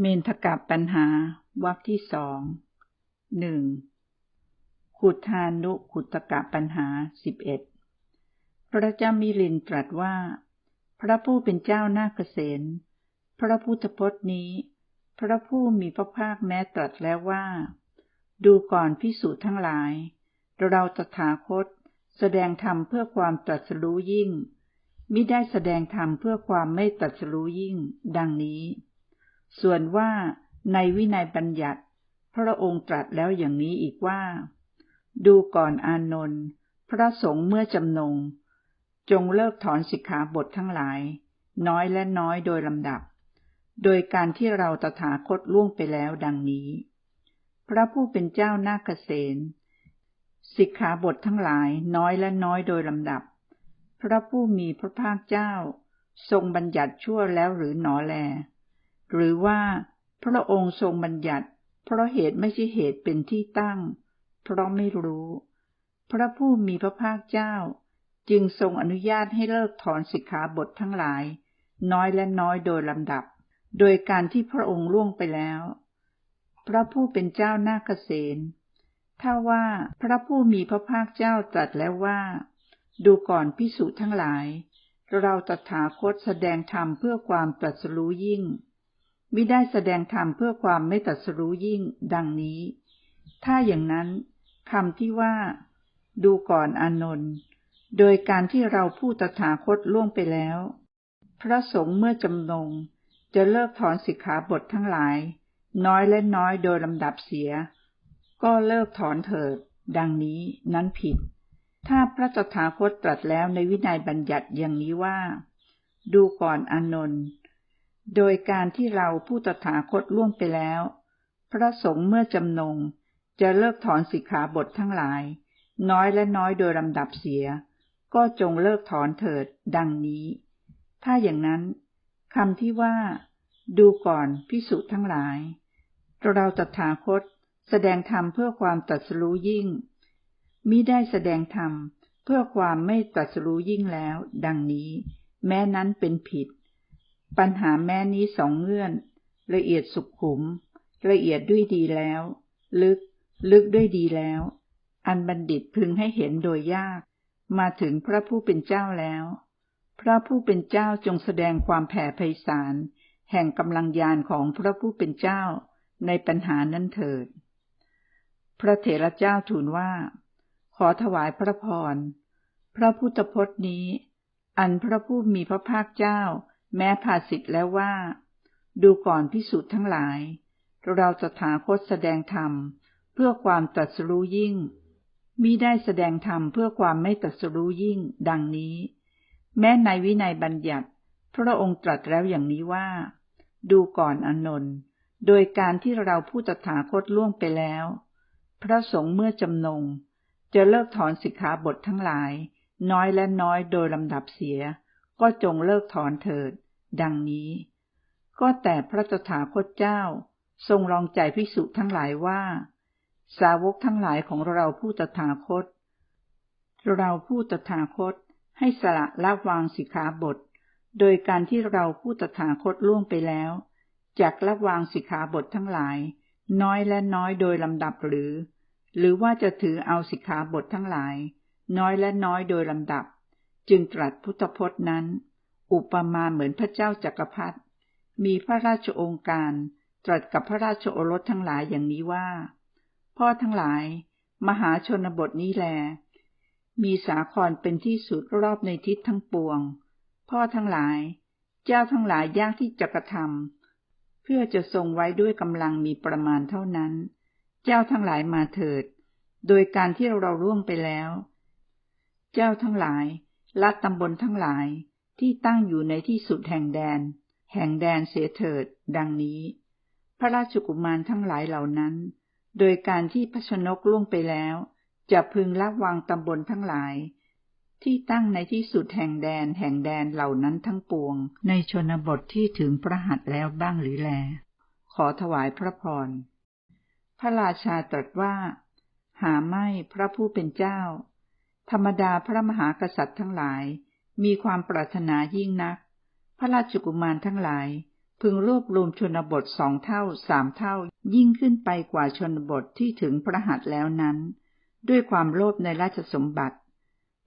เมนทกับปัญหาวรรคที่สอง หนึ่ง ขุทานุขุตกะปัญหาสิบเอ็ด พระเจ้ามิลินตรัสว่า พระผู้เป็นเจ้าหน้าเกษณพระพุทธพจน์นี้ พระผู้มีพระภาคแม้ตรัสแล้วว่า ดูก่อนพิสูจน์ทั้งหลาย เราตถาคต แสดงธรรมเพื่อความตรัสรู้ยิ่ง มิได้แสดงธรรมเพื่อความไม่ตรัสรู้ยิ่ง ดังนี้ ส่วนว่าในวินัยบัญญัติ พระองค์ตรัสแล้วอย่างนี้อีกว่า ดูก่อนอานนท์พระสงฆ์เมื่อจำนง จงเลิกถอนสิกขาบททั้งหลาย น้อยและน้อยโดยลำดับ โดยการที่เราตถาคตล่วงไปแล้วดังนี้ พระผู้เป็นเจ้านาเกษณสิกขาบททั้งหลายน้อยและน้อยโดยลำดับ พระผู้มีพระภาคเจ้า ทรงบัญญัติชั่วแล้วหรือหนอแล หรือว่าพระองค์ทรงบัญญัติ เพราะเหตุไม่ใช่เหตุเป็นที่ตั้ง เพราะไม่รู้ พระผู้มีพระภาคเจ้า จึงทรงอนุญาตให้เลิกถอนสิกขาบททั้งหลาย น้อยและน้อยโดยลำดับ โดยการที่พระองค์ล่วงไปแล้ว พระผู้เป็นเจ้านาเกษณถ้าว่าพระผู้มีพระภาคเจ้าตรัสแล้วว่า ดูก่อนพิสูจน์ทั้งหลาย เราตถาคตแสดงธรรมเพื่อความตรัสรู้ยิ่ง มิได้แสดงธรรมเพื่อความไม่ตัดสรู้ยิ่งดังนี้ ถ้าอย่างนั้นคำที่ว่า ดูก่อนอนนท์โดยการที่เราผู้ตถาคตล่วงไปแล้ว พระสงฆ์เมื่อจำนง จะเลิกถอนสิกขาบททั้งหลาย น้อยและน้อยโดยลำดับเสีย ก็เลิกถอนเถิด ดังนี้นั้นผิด ถ้าพระตถาคตตรัสแล้วในวินัยบัญญัติอย่างนี้ว่า ดูก่อนอนนท์ โดยการที่เราผู้ตถาคตล่วงไปแล้ว พระสงฆ์เมื่อจำนง จะเลิกถอนสิกขาบททั้งหลาย น้อยและน้อยโดยลำดับเสีย ก็จงเลิกถอนเถิด ดังนี้ ถ้าอย่างนั้นคำที่ว่า ดูก่อนพิสุทั้งหลาย เราตถาคตแสดงธรรมเพื่อความตัดสู้ยิ่งมิได้แสดงธรรมเพื่อความไม่ตัดสู้ยิ่งแล้ว ดังนี้ แม้นั้นเป็นผิด ปัญหาแม้นี้สองเงื่อน ละเอียดสุขขุม ละเอียดด้วยดีแล้ว ลึก ลึกด้วยดีแล้ว อันบัณฑิตพึงให้เห็นโดยยาก มาถึงพระผู้เป็นเจ้าแล้ว พระผู้เป็นเจ้าจงแสดงความแผ่ไพศาลแห่งกำลังยานของพระผู้เป็นเจ้าในปัญหานั้นเถิด พระเถระเจ้าทูลว่า ขอถวายพระพร พระพุทธพจน์นี้ อันพระผู้มีพระภาคเจ้า แม้ภาสิทธ์แล้วว่า ดูก่อนพิสูจน์ทั้งหลาย เราจะถาคตแสดงธรรม เพื่อความตรัสรู้ยิ่งมิได้แสดงธรรมเพื่อความไม่ตรัสรู้ยิ่ง ดังนี้ แม้ในวินัยบัญญัติ พระองค์ตรัสแล้วอย่างนี้ว่า ดูก่อนอนนท์โดยการที่เราผู้ตถาคตล่วงไปแล้ว พระสงฆ์เมื่อจำนง จะเลิกถอนสิกขาบททั้งหลาย น้อยและน้อยโดยลำดับเสีย ก็จงเลิกถอนเถิด ดังนี้ ก็แต่พระตถาคตเจ้า ทรงรองใจพิสุทั้งหลายว่า สาวกทั้งหลายของเราผู้ตถาคต เราผู้ตถาคตให้สละละวางสิกขาบท โดยการที่เราผู้ตถาคตล่วงไปแล้วจากละวางสิกขาบททั้งหลาย น้อยและน้อยโดยลำดับหรือ หรือว่าจะถือเอาสิกขาบททั้งหลาย น้อยและน้อยโดยลำดับ จึงตรัสพุทธพจน์นั้น อุปมาเหมือนพระเจ้าจักรพรรดิมีพระราชองค์การ ตรัสกับพระราชโอรสทั้งหลายอย่างนี้ว่า พ่อทั้งหลาย มหาชนบทนี้แล มีสาครเป็นที่สุดรอบในทิศทั้งปวง พ่อทั้งหลาย เจ้าทั้งหลายยากที่จะกระทำเพื่อจะทรงไว้ด้วยกำลังมีประมาณเท่านั้น เจ้าทั้งหลายมาเถิด โดยการที่เราร่วงไปแล้ว เจ้าทั้งหลาย ละตำบลทั้งหลายที่ตั้งอยู่ในที่สุดแห่งแดน แห่งแดนเสียเถิด ดังนี้ พระราชกุมารทั้งหลายเหล่านั้น โดยการที่พระชนกล่วงไปแล้ว จะพึงละวางตำบลทั้งหลาย ที่ตั้งในที่สุดแห่งแดนแห่งแดนเหล่านั้นทั้งปวง ในชนบทที่ถึงพระหัตแล้วบ้างหรือแล ขอถวายพระพร พระราชาตรัสว่า หาไม่พระผู้เป็นเจ้า ธรรมดาพระมหากษัตริย์ทั้งหลาย มีความปรารถนายิ่งนัก พระราชกุมารทั้งหลาย พึงรวบรวมชนบทสองเท่าสามเท่ายิ่งขึ้นไปกว่าชนบทที่ถึงพระหัตถ์แล้วนั้น ด้วยความโลภในราชสมบัติ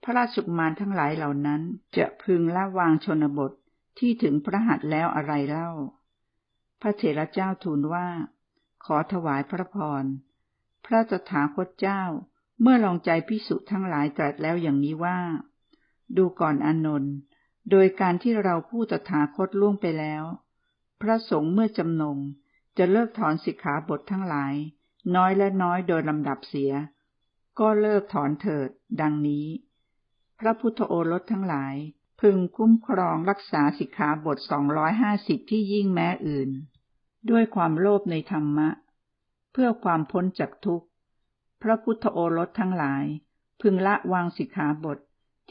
พระราชกุมารทั้งหลายเหล่านั้นจะพึงละวางชนบทที่ถึงพระหัตถ์แล้วอะไรเล่า พระเถระเจ้าทูลว่า ขอถวายพระพร พระตถาคตเจ้า เมื่อลองใจพิสุทั้งหลายตรัสแล้วอย่างนี้ว่า ดูก่อนอนนท์โดยการที่เราผู้ตถาคตล่วงไปแล้ว พระสงฆ์เมื่อจำนงจะเลิกถอนสิกขาบททั้งหลาย น้อยและน้อยโดยลำดับเสีย ก็เลิกถอนเถิด ดังนี้ พระพุทธโอรสทั้งหลาย พึงคุ้มครองรักษาสิกขาบทสองร้อยห้าสิบที่ยิ่งแม้อื่น ด้วยความโลภในธรรมะ เพื่อความพ้นจากทุกข์ พระพุทธโอรสทั้งหลาย พึงละวางสิกขาบท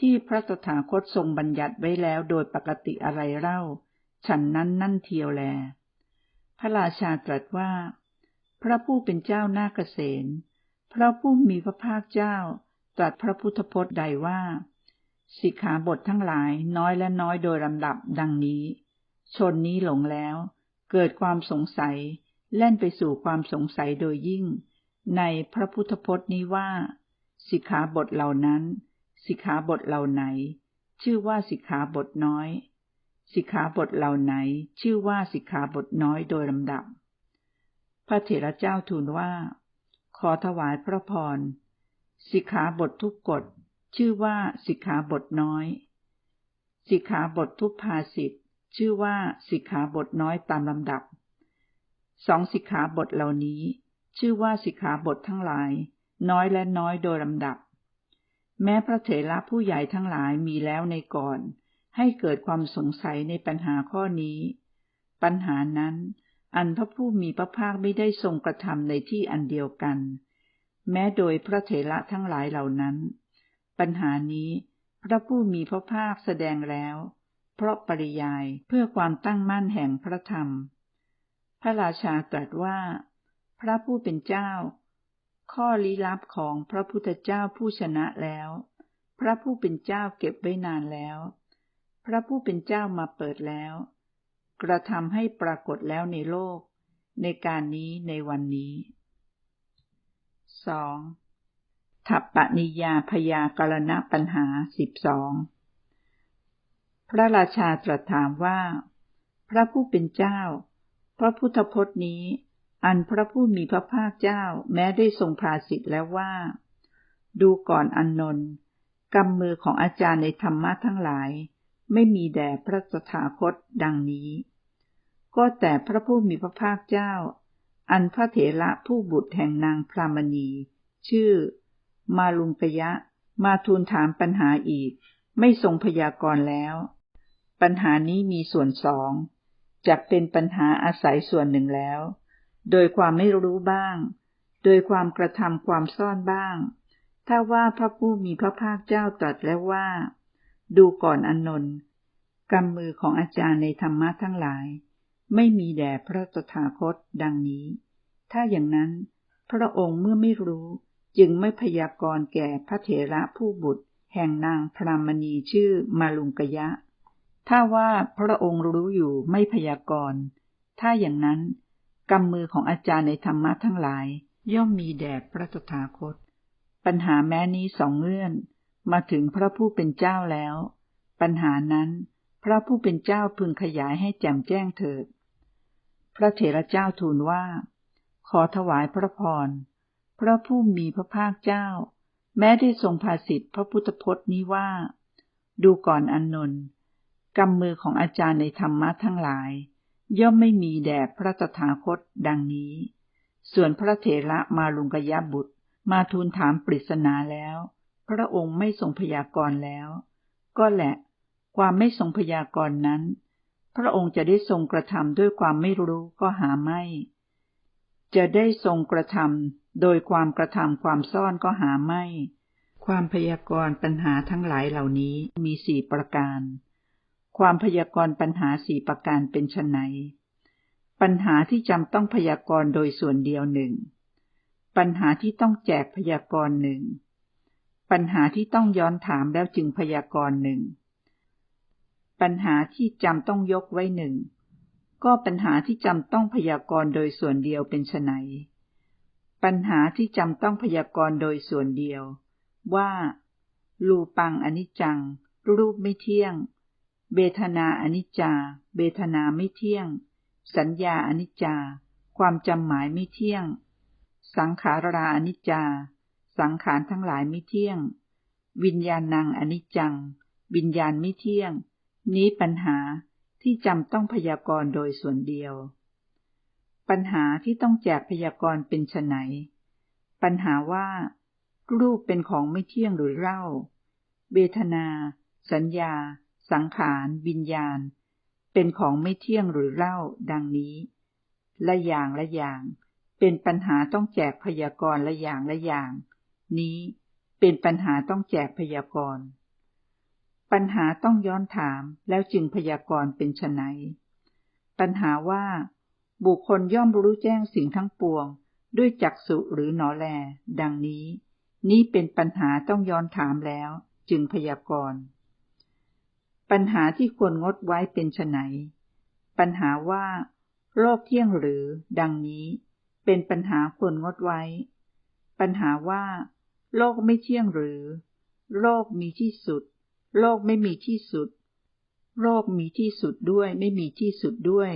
ที่พระตถาคตทรงบัญญัติไว้แล้วโดยปกติอะไรเล่า ฉันนั้นนั่นเทียวแล พระราชาตรัสว่า พระผู้เป็นเจ้านาเกษณพระผู้มีพระภาคเจ้าตรัสพระพุทธพจน์ใดว่า สิกขาบททั้งหลายน้อยและน้อยโดยลำดับดังนี้ ชนนี้หลงแล้ว เกิดความสงสัยเล่นไปสู่ความสงสัยโดยยิ่ง ในพระพุทธพจน์นี้ว่า สิกขาบทเหล่านั้น สิกขาบทเหล่าไหน ชื่อว่าสิกขาบทน้อย สิกขาบทเหล่าไหน ชื่อว่าสิกขาบทน้อยโดยลำดับ พระเถระเจ้าทูลว่า ขอถวายพระพร สิกขาบททุกกฎ ชื่อว่าสิกขาบทน้อย สิกขาบททุกภาสิทธ์ชื่อว่าสิกขาบทน้อยตามลำดับ สองสิกขาบทเหล่านี้ ชื่อว่าสิกขาบททั้งหลาย น้อยและน้อยโดยลำดับ แม้พระเถระผู้ใหญ่ทั้งหลายมีแล้วในก่อน ให้เกิดความสงสัยในปัญหาข้อนี้ ปัญหานั้น อันพระผู้มีพระภาคไม่ได้ทรงกระทำในที่อันเดียวกัน แม้โดยพระเถระทั้งหลายเหล่านั้น ปัญหานี้พระผู้มีพระภาคแสดงแล้ว เพราะปริยายเพื่อความตั้งมั่นแห่งพระธรรม พระราชาตรัสว่า พระผู้เป็นเจ้า ข้อลี้ลับของพระพุทธเจ้าผู้ชนะแล้ว พระผู้เป็นเจ้าเก็บไว้นานแล้ว พระผู้เป็นเจ้ามาเปิดแล้ว กระทำให้ปรากฏแล้วในโลก ในการนี้ในวันนี้ 2. ทัปปนิยาพยากรณปัญหาสิบสองพระราชาตรัสถามว่า พระผู้เป็นเจ้า พระพุทธพจน์นี้ อันพระผู้มีพระภาคเจ้าแม้ได้ทรงภาสิทธ์แล้วว่า ดูก่อนอนนนท์กำมือของอาจารย์ในธรรมะทั้งหลาย ไม่มีแด่พระสถาคตดังนี้ ก็แต่พระผู้มีพระภาคเจ้า อันพระเถระผู้บุตรแห่งนางพรามณี ชื่อ มาลุงกยะ มาทูลถามปัญหาอีก ไม่ทรงพยากรณ์แล้ว ปัญหานี้มีส่วนสองจะเป็นปัญหาอาศัยส่วนหนึ่งแล้ว โดยความไม่รู้บ้าง โดยความกระทำความซ่อนบ้าง ถ้าว่าพระผู้มีพระภาคเจ้าตรัสแล้วว่า ดูก่อนอนนท์กำมือของอาจารย์ในธรรมะทั้งหลาย ไม่มีแด่พระตถาคตดังนี้ ถ้าอย่างนั้น พระองค์เมื่อไม่รู้จึงไม่พยากรณ์แก่พระเถระผู้บุตร แห่งนางพรามณีชื่อมาลุงกยะ ถ้าว่าพระองค์รู้อยู่ไม่พยากรณ์ ถ้าอย่างนั้น กำมือของอาจารย์ในธรรมะทั้งหลาย ย่อมมีแด่พระตถาคต ปัญหาแม้นี้สองเงื่อน มาถึงพระผู้เป็นเจ้าแล้ว ปัญหานั้น พระผู้เป็นเจ้าพึงขยายให้แจ่มแจ้งเถิด พระเถระเจ้าทูลว่า ขอถวายพระพร พระผู้มีพระภาคเจ้า แม้ได้ทรงภาสิทธิพระพุทธพจน์นี้ว่า ดูก่อนอนนนท์กำมือของอาจารย์ในธรรมะทั้งหลาย ย่อมไม่มีแด่พระตถาคตดังนี้ ส่วนพระเถระมาลุงกยบุตร มาทูลถามปริศนาแล้ว พระองค์ไม่ทรงพยากรณ์แล้ว ก็แหละ ความไม่ทรงพยากรณ์นั้น พระองค์จะได้ทรงกระทำด้วยความไม่รู้ก็หาไม่ จะได้ทรงกระทำโดยความกระทำความซ่อนก็หาไม่ ความพยากรณ์ปัญหาทั้งหลายเหล่านี้มีสี่ประการ ความพยากรณ์ปัญหาสี่ประการเป็นไฉนปัญหาที่จำต้องพยากรณ์โดยส่วนเดียวหนึ่ง ปัญหาที่ต้องแจกพยากรณ์หนึ่ง ปัญหาที่ต้องย้อนถามแล้วจึงพยากรณ์หนึ่ง ปัญหาที่จำต้องยกไว้หนึ่ง ก็ปัญหาที่จำต้องพยากรณ์โดยส่วนเดียวเป็นไนปัญหาที่จำต้องพยากรณ์โดยส่วนเดียว ว่ารูปังอนิจจัง รูปไม่เที่ยง เบทนาอนิจจา เบทนาไม่เที่ยง สัญญาอนิจจา ความจำหมายไม่เที่ยง สังขาราอนิจจา สังขารทั้งหลายไม่เที่ยง วิญญาณังอนิจจัง วิญญาณไม่เที่ยง นี้ปัญหาที่จำต้องพยากรณ์โดยส่วนเดียว ปัญหาที่ต้องแจกพยากรณ์เป็นไนปัญหาว่า รูปเป็นของไม่เที่ยงหรือเล่า เบทนา สัญญา สังขารวิญญาณ เป็นของไม่เที่ยงหรือเล่าดังนี้ ละอย่างละอย่าง เป็นปัญหาต้องแจกพยากรณ์ละอย่างละอย่าง นี้เป็นปัญหาต้องแจกพยากรณ์ปัญหาต้องย้อนถามแล้วจึงพยากรณ์เป็นไนปัญหาว่า บุคคลย่อมรู้แจ้งสิ่งทั้งปวง ด้วยจักสุหรือหนอแล ดังนี้ นี้เป็นปัญหาต้องย้อนถามแล้ว จึงพยากรณ์ ปัญหาที่ควรงดไว้เป็นไนปัญหาว่าโลกเที่ยงหรือ ดังนี้ เป็นปัญหาควรงดไว้ ปัญหาว่า โลกไม่เที่ยงหรือ โลกมีที่สุด โลกไม่มีที่สุด โลกมีที่สุดด้วย ไม่มีที่สุดด้วย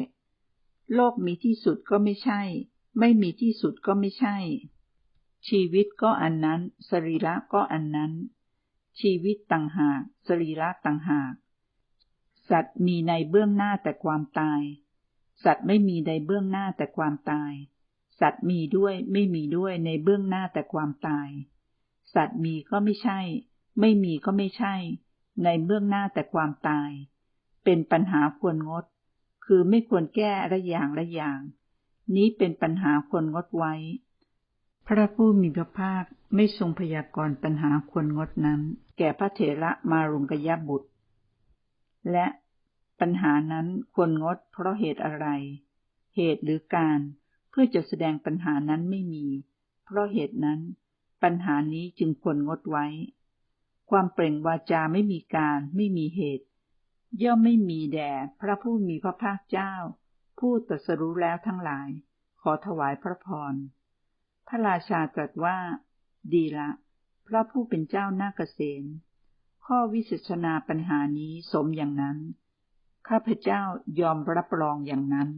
โลกมีที่สุดก็ไม่ใช่ ไม่มีที่สุดก็ไม่ใช่ ชีวิตก็อันนั้น สรีระก็อันนั้น ชีวิตต่างหาก สรีระต่างหาก สัตว์มีในเบื้องหน้าแต่ความตาย สัตว์ไม่มีในเบื้องหน้าแต่ความตาย สัตว์มีด้วยไม่มีด้วยในเบื้องหน้าแต่ความตาย สัตว์มีก็ไม่ใช่ ไม่มีก็ไม่ใช่ ในเบื้องหน้าแต่ความตาย เป็นปัญหาควรงด คือไม่ควรแก้ละอย่างละอย่าง นี้เป็นปัญหาควรงดไว้ พระผู้มีพระภาคไม่ทรงพยากรณ์ปัญหาควรงดนั้น แก่พระเถระมารุงกยบุตร และปัญหานั้นควรงดเพราะเหตุอะไร เหตุหรือการเพื่อจะแสดงปัญหานั้นไม่มี เพราะเหตุนั้น ปัญหานี้จึงควรงดไว้ ความเปล่งวาจาไม่มีการไม่มีเหตุ ย่อมไม่มีแด่พระผู้มีพระภาคเจ้า ผู้ตรัสรู้แล้วทั้งหลาย ขอถวายพระพร พระราชาตรัสว่า ดีละ พระผู้เป็นเจ้านาเกษม ข้อวิสิชนาปัญหานี้สมอย่างนั้น ข้าพเจ้ายอมรับรองอย่างนั้น